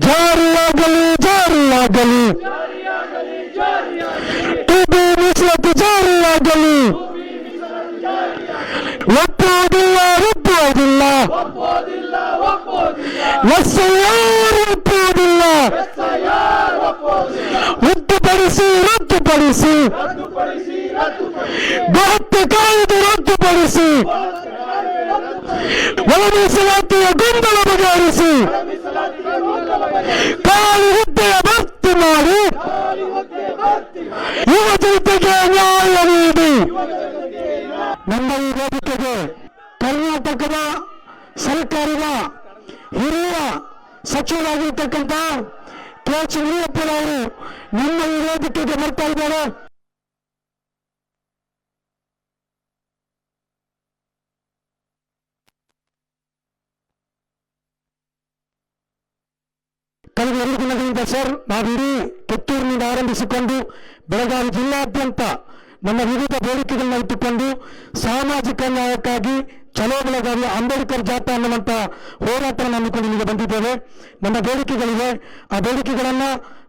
جارية قلي جارية قلي طوبي مثلك جارية قلي وفود الله وفود الله والسيار وفود الله رد برسي رد برسي بحط قائد رد برسي ولم يسلط يقوم بلا مجارسي ಖಾಲಿ ಹುದ್ದೆಯ ಭರ್ತಿ ಮಾಡಿ. ಯುವ ಜನತೆಗೆ ನ್ಯಾಯ ನೀಡಿ. ನಮ್ಮ ಈ ವೇದಿಕೆಗೆ ಕರ್ನಾಟಕದ ಸರ್ಕಾರದ ಹಿರಿಯ ಸಚಿವರಾಗಿರ್ತಕ್ಕಂಥ ಕೆ ಯಡಿಯೂರಪ್ಪನವರು ನಮ್ಮ ಈ ವೇದಿಕೆಗೆ ಬರ್ತಾ ಇದ್ದಾರೆ ಕಳೆದ ಎರಡು ದಿನಗಳಿಂದ ಸರ್ ನಾವಿಡೀ ಪುತ್ತೂರಿನಿಂದ ಆರಂಭಿಸಿಕೊಂಡು ಬೆಳಗಾವಿ ಜಿಲ್ಲಾದ್ಯಂತ ನಮ್ಮ ವಿವಿಧ ಬೇಡಿಕೆಗಳನ್ನ ಇಟ್ಟುಕೊಂಡು ಸಾಮಾಜಿಕ ನ್ಯಾಯಕ್ಕಾಗಿ ಚಲೋ ಬೆಳಗಾವಿ ಅಂಬೇಡ್ಕರ್ ಜಾಥಾ ಅನ್ನುವಂಥ ಹೋರಾಟವನ್ನು ಹಮ್ಮಿಕೊಂಡು ಇಲ್ಲಿಗೆ ಬಂದಿದ್ದೇವೆ. ನಮ್ಮ ಬೇಡಿಕೆಗಳಿವೆ. ಆ ಬೇಡಿಕೆಗಳನ್ನ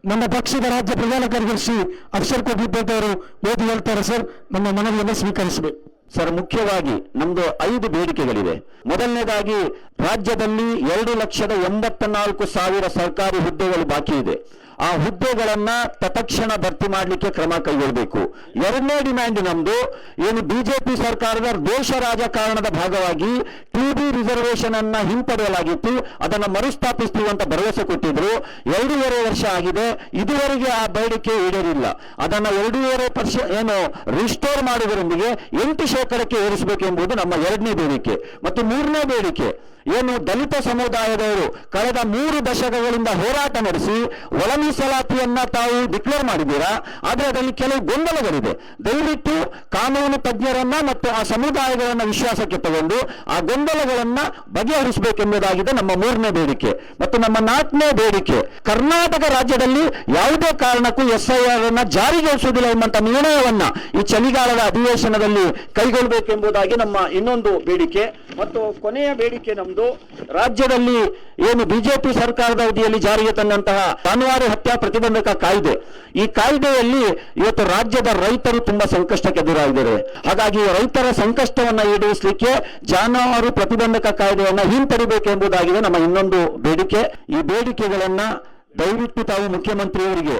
ನಮ್ಮ ಪಕ್ಷದ ರಾಜ್ಯ ಪ್ರಧಾನ ಕಾರ್ಯದರ್ಶಿ ಅಕ್ಷರ್ ಕೋಟಿಪೇಟೆ ಅವರು ಓದಿ ಹೇಳ್ತಾರೆ ಸರ್. ನಮ್ಮ ಮನವಿಯನ್ನು ಸ್ವೀಕರಿಸಬೇಕು. ಸರ್, ಮುಖ್ಯವಾಗಿ ನಮ್ದು ಐದು ಬೇಡಿಕೆಗಳಿವೆ. ಮೊದಲನೇದಾಗಿ, ರಾಜ್ಯದಲ್ಲಿ ಎರಡು ಲಕ್ಷದ ಎಂಬತ್ತ ನಾಲ್ಕು ಸಾವಿರ ಸರ್ಕಾರಿ ಹುದ್ದೆಗಳು ಬಾಕಿ ಇದೆ. ಆ ಹುದ್ದೆಗಳನ್ನ ತತ್ಕ್ಷಣ ಭರ್ತಿ ಮಾಡಲಿಕ್ಕೆ ಕ್ರಮ ಕೈಗೊಳ್ಳಬೇಕು ಎರಡನೇ ಡಿಮ್ಯಾಂಡ್ ನಮ್ದು, ಏನು ಬಿಜೆಪಿ ಸರ್ಕಾರದ ದೋಷ ರಾಜಕಾರಣದ ಭಾಗವಾಗಿ ಟಿಬಿ ರಿಸರ್ವೇಶನ್ ಅನ್ನ ಹಿಂಪಡೆಯಲಾಗಿತ್ತು, ಅದನ್ನ ಮರುಸ್ಥಾಪಿಸ್ತೀವಿ ಅಂತ ಭರವಸೆ ಕೊಟ್ಟಿದ್ರು. ಎರಡೂವರೆ ವರ್ಷ ಆಗಿದೆ, ಇದುವರೆಗೆ ಆ ಬೇಡಿಕೆ ಈಡೇರಿಲ್ಲ. ಅದನ್ನ ಎರಡೂವರೆ ವರ್ಷ ಏನು ರಿಸ್ಟೋರ್ ಮಾಡುವುದರೊಂದಿಗೆ ಎಂಟು ಶೇಕಡಕ್ಕೆ ಏರಿಸಬೇಕೆಂಬುದು ನಮ್ಮ ಎರಡನೇ ಬೇಡಿಕೆ. ಮತ್ತು ಮೂರನೇ ಬೇಡಿಕೆ ಏನು ದಲಿತ ಸಮುದಾಯದವರು ಕಳೆದ ಮೂರು ದಶಕಗಳಿಂದ ಹೋರಾಟ ನಡೆಸಿ ಒಳ ಮೀಸಲಾತಿಯನ್ನ ತಾವು ಡಿಕ್ಲೇರ್ ಮಾಡಿದ್ದೀರಾ? ಆದರೆ ಅದರಲ್ಲಿ ಕೆಲವು ಗೊಂದಲಗಳಿದೆ. ದಯವಿಟ್ಟು ಕಾನೂನು ತಜ್ಞರನ್ನ ಮತ್ತು ಆ ಸಮುದಾಯಗಳನ್ನ ವಿಶ್ವಾಸಕ್ಕೆ ತಗೊಂಡು ಆ ಗೊಂದಲಗಳನ್ನ ಬಗೆಹರಿಸಬೇಕೆಂಬುದಾಗಿದೆ ನಮ್ಮ ಮೂರನೇ ಬೇಡಿಕೆ. ಮತ್ತು ನಮ್ಮ ನಾಲ್ಕನೇ ಬೇಡಿಕೆ, ಕರ್ನಾಟಕ ರಾಜ್ಯದಲ್ಲಿ ಯಾವುದೇ ಕಾರಣಕ್ಕೂ ಎಸ್ ಐ ಆರ್ ಅನ್ನ ಜಾರಿಗೊಳಿಸುವುದಿಲ್ಲ ಎಂಬಂತ ನಿರ್ಣಯವನ್ನ ಈ ಚಳಿಗಾಲದ ಅಧಿವೇಶನದಲ್ಲಿ ಕೈಗೊಳ್ಳಬೇಕೆಂಬುದಾಗಿ ನಮ್ಮ ಇನ್ನೊಂದು ಬೇಡಿಕೆ. ಮತ್ತು ಕೊನೆಯ ಬೇಡಿಕೆ ನಮ್ದು ರಾಜ್ಯದಲ್ಲಿ ಏನು ಬಿಜೆಪಿ ಸರ್ಕಾರದ ಅವಧಿಯಲ್ಲಿ ಜಾರಿಗೆ ತಂದಂತಹ ಜಾನುವಾರು ಹತ್ಯಾ ಪ್ರತಿಬಂಧಕ ಕಾಯ್ದೆ. ಈ ಕಾಯ್ದೆಯಲ್ಲಿ ಇವತ್ತು ರಾಜ್ಯದ ರೈತರು ತುಂಬಾ ಸಂಕಷ್ಟಕ್ಕೆ ಎದುರಾಗಿದ್ದಾರೆ. ಹಾಗಾಗಿ ರೈತರ ಸಂಕಷ್ಟವನ್ನ ಈಡೇರಿಸಲಿಕ್ಕೆ ಜಾನುವಾರು ಪ್ರತಿಬಂಧಕ ಕಾಯ್ದೆಯನ್ನ ಹಿಂಪಡಿಬೇಕೆಂಬುದಾಗಿದೆ ನಮ್ಮ ಇನ್ನೊಂದು ಬೇಡಿಕೆ. ಈ ಬೇಡಿಕೆಗಳನ್ನ ದಯವಿಟ್ಟು ತಾವು ಮುಖ್ಯಮಂತ್ರಿಯವರಿಗೆ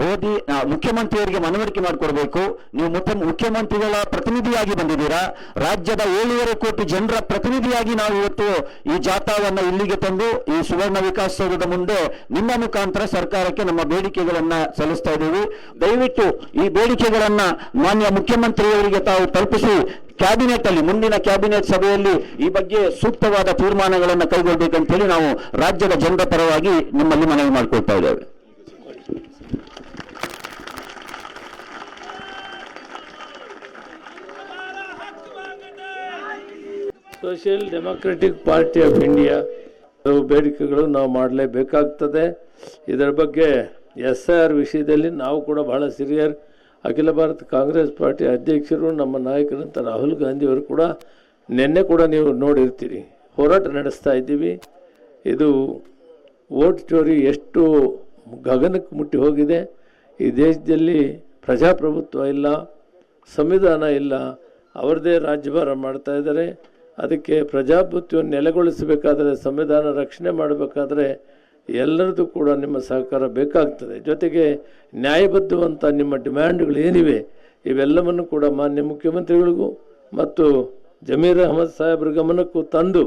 ಆ, ಮುಖ್ಯಮಂತ್ರಿಯವರಿಗೆ ಮನವರಿಕೆ ಮಾಡಿಕೊಡ್ಬೇಕು. ನೀವು ಮುಖ್ಯ ಮುಖ್ಯಮಂತ್ರಿಗಳ ಪ್ರತಿನಿಧಿಯಾಗಿ ಬಂದಿದ್ದೀರಾ. ರಾಜ್ಯದ ಏಳೂವರೆ ಕೋಟಿ ಜನರ ಪ್ರತಿನಿಧಿಯಾಗಿ ನಾವು ಇವತ್ತು ಈ ಜಾಥಾವನ್ನು ಇಲ್ಲಿಗೆ ತಂದು ಈ ಸುವರ್ಣ ವಿಕಾಸಸೌಧದ ಮುಂದೆ ನಿಮ್ಮ ಮುಖಾಂತರ ಸರ್ಕಾರಕ್ಕೆ ನಮ್ಮ ಬೇಡಿಕೆಗಳನ್ನ ಸಲ್ಲಿಸ್ತಾ ಇದ್ದೀವಿ. ದಯವಿಟ್ಟು ಈ ಬೇಡಿಕೆಗಳನ್ನ ಮಾನ್ಯ ಮುಖ್ಯಮಂತ್ರಿಯವರಿಗೆ ತಾವು ತಲುಪಿಸಿ ಕ್ಯಾಬಿನೆಟ್ ಅಲ್ಲಿ ಮುಂದಿನ ಕ್ಯಾಬಿನೆಟ್ ಸಭೆಯಲ್ಲಿ ಈ ಬಗ್ಗೆ ಸೂಕ್ತವಾದ ತೀರ್ಮಾನಗಳನ್ನು ಕೈಗೊಳ್ಳಬೇಕಂತ ಹೇಳಿ ನಾವು ರಾಜ್ಯದ ಜನರ ಪರವಾಗಿ ನಿಮ್ಮಲ್ಲಿ ಮನವಿ ಮಾಡಿಕೊಳ್ತಾ ಇದ್ದೇವೆ. Social Democratic Party of India ಬೇಡಿಕೆಗಳು ನಾವು ಮಾಡಲೇಬೇಕಾಗ್ತದೆ. ಇದರ ಬಗ್ಗೆ ಎಸ್ ಆರ್ ವಿಷಯದಲ್ಲಿ ನಾವು ಕೂಡ ಬಹಳ ಸಿರಿಯರ್ ಅಖಿಲ ಭಾರತ ಕಾಂಗ್ರೆಸ್ ಪಾರ್ಟಿ ಅಧ್ಯಕ್ಷರು, ನಮ್ಮ ನಾಯಕರಂತ ರಾಹುಲ್ ಗಾಂಧಿಯವರು ಕೂಡ ನಿನ್ನೆ ಕೂಡ ನೀವು ನೋಡಿರ್ತೀರಿ. ಹೋರಾಟ ನಡೆಸ್ತಾ ಇದ್ದೀವಿ. ಇದು ವೋಟ್ ಚೋರಿ ಎಷ್ಟು ಗಗನಕ್ಕೆ ಮುಟ್ಟಿ ಹೋಗಿದೆ. ಈ ದೇಶದಲ್ಲಿ ಪ್ರಜಾಪ್ರಭುತ್ವ ಇಲ್ಲ, ಸಂವಿಧಾನ ಇಲ್ಲ, ಅವರದೇ ರಾಜ್ಯಭಾರ ಮಾಡ್ತಾ ಇದ್ದಾರೆ. ಅದಕ್ಕೆ ಪ್ರಜಾಪ್ರಭುತ್ವವನ್ನು ನೆಲೆಗೊಳಿಸಬೇಕಾದರೆ ಸಂವಿಧಾನ ರಕ್ಷಣೆ ಮಾಡಬೇಕಾದ್ರೆ ಎಲ್ಲರದ್ದು ಕೂಡ ನಿಮ್ಮ ಸಹಕಾರ ಬೇಕಾಗ್ತದೆ. ಜೊತೆಗೆ ನ್ಯಾಯಬದ್ಧವಂತ ನಿಮ್ಮ ಡಿಮ್ಯಾಂಡ್ಗಳು ಏನಿವೆ, ಇವೆಲ್ಲವನ್ನು ಕೂಡ ಮಾನ್ಯ ಮುಖ್ಯಮಂತ್ರಿಗಳಿಗೂ ಮತ್ತು ಜಮೀರ್ ಅಹಮದ್ ಸಾಹೇಬ್ರ ಗಮನಕ್ಕೂ ತಂದು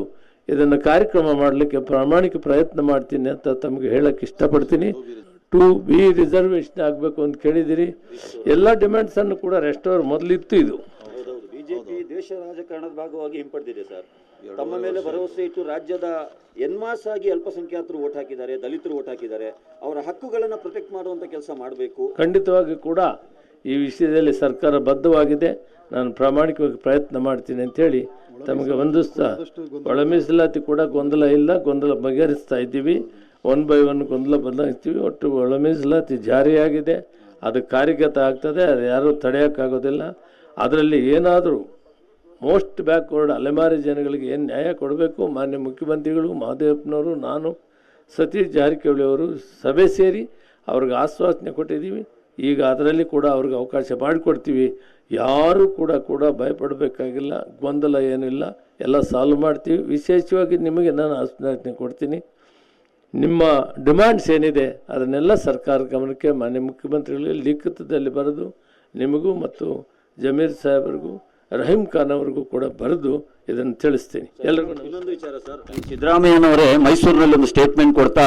ಇದನ್ನು ಕಾರ್ಯಕ್ರಮ ಮಾಡಲಿಕ್ಕೆ ಪ್ರಾಮಾಣಿಕ ಪ್ರಯತ್ನ ಮಾಡ್ತೀನಿ ಅಂತ ತಮಗೆ ಹೇಳಕ್ಕೆ ಇಷ್ಟಪಡ್ತೀನಿ. ಟು ಬಿ ರಿಸರ್ವೇಷನ್ ಆಗಬೇಕು ಅಂತ ಕೇಳಿದಿರಿ ಎಲ್ಲ ಡಿಮ್ಯಾಂಡ್ಸನ್ನು ಕೂಡ ರೆಸ್ಟೋರ್ ಮೊದಲಿತ್ತು ಇದು. ಹೌದೌದು ಬಿಜೆಪಿ ದೇಶ ರಾಜಕಾರಣದ ಭಾಗವಾಗಿ ಹಿಂಪಡೆದಿದೆ ಸರ್. ತಮ್ಮ ಮೇಲೆ ಭರವಸೆ ಇಟ್ಟು ರಾಜ್ಯದ ಎನ್ಮಾಸ್ ಆಗಿ ಅಲ್ಪಸಂಖ್ಯಾತರು ಓಟ್ ಹಾಕಿದ್ದಾರೆ ದಲಿತರು ಓಟ್ ಹಾಕಿದ್ದಾರೆ. ಅವರ ಹಕ್ಕುಗಳನ್ನು ಪ್ರೊಟೆಕ್ಟ್ ಮಾಡುವಂತ ಕೆಲಸ ಮಾಡಬೇಕು. ಖಂಡಿತವಾಗಿ ಕೂಡ ಈ ವಿಷಯದಲ್ಲಿ ಸರ್ಕಾರ ಬದ್ಧವಾಗಿದೆ. ನಾನು ಪ್ರಾಮಾಣಿಕವಾಗಿ ಪ್ರಯತ್ನ ಮಾಡ್ತೀನಿ ಅಂತೇಳಿ ತಮಗೆ ಹೊಂದಿಸ್ತಾ ಒಳ ಮೀಸಲಾತಿ ಕೂಡ ಗೊಂದಲ ಇಲ್ಲ ಗೊಂದಲ ಬಗೆಹರಿಸ್ತಾ ಇದ್ದೀವಿ. ಒನ್ ಬೈ ಒನ್ ಗೊಂದಲ ಬದಲಾಯಿಸ್ತೀವಿ. ಒಟ್ಟು ಒಳ ಮೀಸಲಾತಿ ಜಾರಿಯಾಗಿದೆ. ಅದು ಕಾರ್ಯಗತ ಆಗ್ತದೆ ಅದು ಯಾರೂ ತಡೆಯೋಕ್ಕಾಗೋದಿಲ್ಲ. ಅದರಲ್ಲಿ ಏನಾದರೂ ಮೋಸ್ಟ್ ಬ್ಯಾಕ್ವರ್ಡ್ ಅಲೆಮಾರಿ ಜನಗಳಿಗೆ ಏನು ನ್ಯಾಯ ಕೊಡಬೇಕು? ಮಾನ್ಯ ಮುಖ್ಯಮಂತ್ರಿಗಳು ಮಹದೇವಪ್ಪನವರು ನಾನು, ಸತೀಶ್ ಜಾರಕಿಹೊಳಿ ಅವರು ಸಭೆ ಸೇರಿ ಅವ್ರಿಗೆ ಆಶ್ವಾಸನೆ ಕೊಟ್ಟಿದ್ದೀವಿ. ಈಗ ಅದರಲ್ಲಿ ಕೂಡ ಅವ್ರಿಗೆ ಅವಕಾಶ ಮಾಡಿಕೊಡ್ತೀವಿ. ಯಾರೂ ಕೂಡ ಕೂಡ ಭಯಪಡಬೇಕಾಗಿಲ್ಲ. ಗೊಂದಲ ಏನಿಲ್ಲ. ಎಲ್ಲ ಸಾಲ್ವ್ ಮಾಡ್ತೀವಿ. ವಿಶೇಷವಾಗಿ ನಿಮಗೆ ನಾನು ಆಶ್ವಾಸನೆ ಕೊಡ್ತೀನಿ. ನಿಮ್ಮ ಡಿಮ್ಯಾಂಡ್ಸ್ ಏನಿದೆ, ಅದನ್ನೆಲ್ಲ ಸರ್ಕಾರ ಗಮನಕ್ಕೆ, ಮಾನ್ಯ ಮುಖ್ಯಮಂತ್ರಿಗಳಿಗೆ ಲಿಖಿತದಲ್ಲಿ ಬರೆದು ನಿಮಗೂ ಮತ್ತು ಜಮೀರ್ ಸಾಹೇಬರಿಗೂ ರಹೀಂ ಖಾನ್ ಅವರಿಗೂ ಕೂಡ ಬರೆದು ಇದನ್ನು ತಿಳಿಸ್ತೀನಿ. ಎಲ್ಲರಿಗೂ. ಇನ್ನೊಂದು ವಿಚಾರ ಸರ್. ಸಿದ್ದರಾಮಯ್ಯನವರೇ ಮೈಸೂರಿನಲ್ಲಿ ಒಂದು ಸ್ಟೇಟ್ಮೆಂಟ್ ಕೊಡ್ತಾ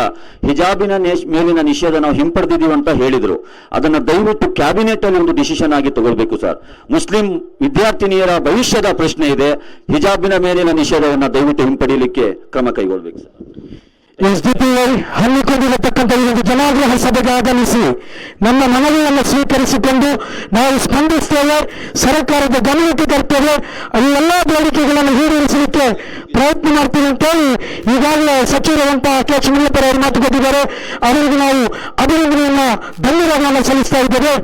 ಹಿಜಾಬಿನ ಮೇಲಿನ ನಿಷೇಧ ನಾವು ಹಿಂಪಡೆದಿದ್ದೀವಿ ಅಂತ ಹೇಳಿದರು. ಅದನ್ನು ದಯವಿಟ್ಟು ಕ್ಯಾಬಿನೆಟ್ ಅಲ್ಲಿ ಒಂದು ಡಿಸಿಷನ್ ಆಗಿ ತಗೊಳ್ಬೇಕು ಸರ್. ಮುಸ್ಲಿಂ ವಿದ್ಯಾರ್ಥಿನಿಯರ ಭವಿಷ್ಯದ ಪ್ರಶ್ನೆ ಇದೆ. ಹಿಜಾಬಿನ ಮೇಲಿನ ನಿಷೇಧವನ್ನು ದಯವಿಟ್ಟು ಹಿಂಪಡೆಯಲಿಕ್ಕೆ ಕ್ರಮ ಕೈಗೊಳ್ಬೇಕು sir. S D P I ಹಮ್ಮಿಕೊಂಡಿರತಕ್ಕಂಥ ಈ ಒಂದು ಜನಾಗ್ರಹ ಸಭೆಗೆ ಆಗಮಿಸಿ ನಮ್ಮ ಮನವಿಯನ್ನು ಸ್ವೀಕರಿಸಿಕೊಂಡು ನಾವು ಸ್ಪಂದಿಸ್ತೇವೆ ಸರ್ಕಾರದ ಗಮನಕ್ಕೆ ತರ್ತೇವೆ ಅಲ್ಲಿ ಎಲ್ಲ ಬೇಡಿಕೆಗಳನ್ನು ಈಡೇರಿಸಲಿಕ್ಕೆ ಪ್ರಯತ್ನ ಮಾಡ್ತೀವಿ ಅಂತೇಳಿ ಈಗಾಗಲೇ ಸಚಿವರಾದಂತಹ ಕೆ ಚಿನ್ನಪ್ಪರ ಅವರು ಮಾತು ಕೊಟ್ಟಿದ್ದಾರೆ ಅವರಿಗೆ ನಾವು ಅಭಿನಂದನೆಯನ್ನ ಧನ್ಯವಾದವನ್ನು ಸಲ್ಲಿಸ್ತಾ ಇದ್ದೇವೆ.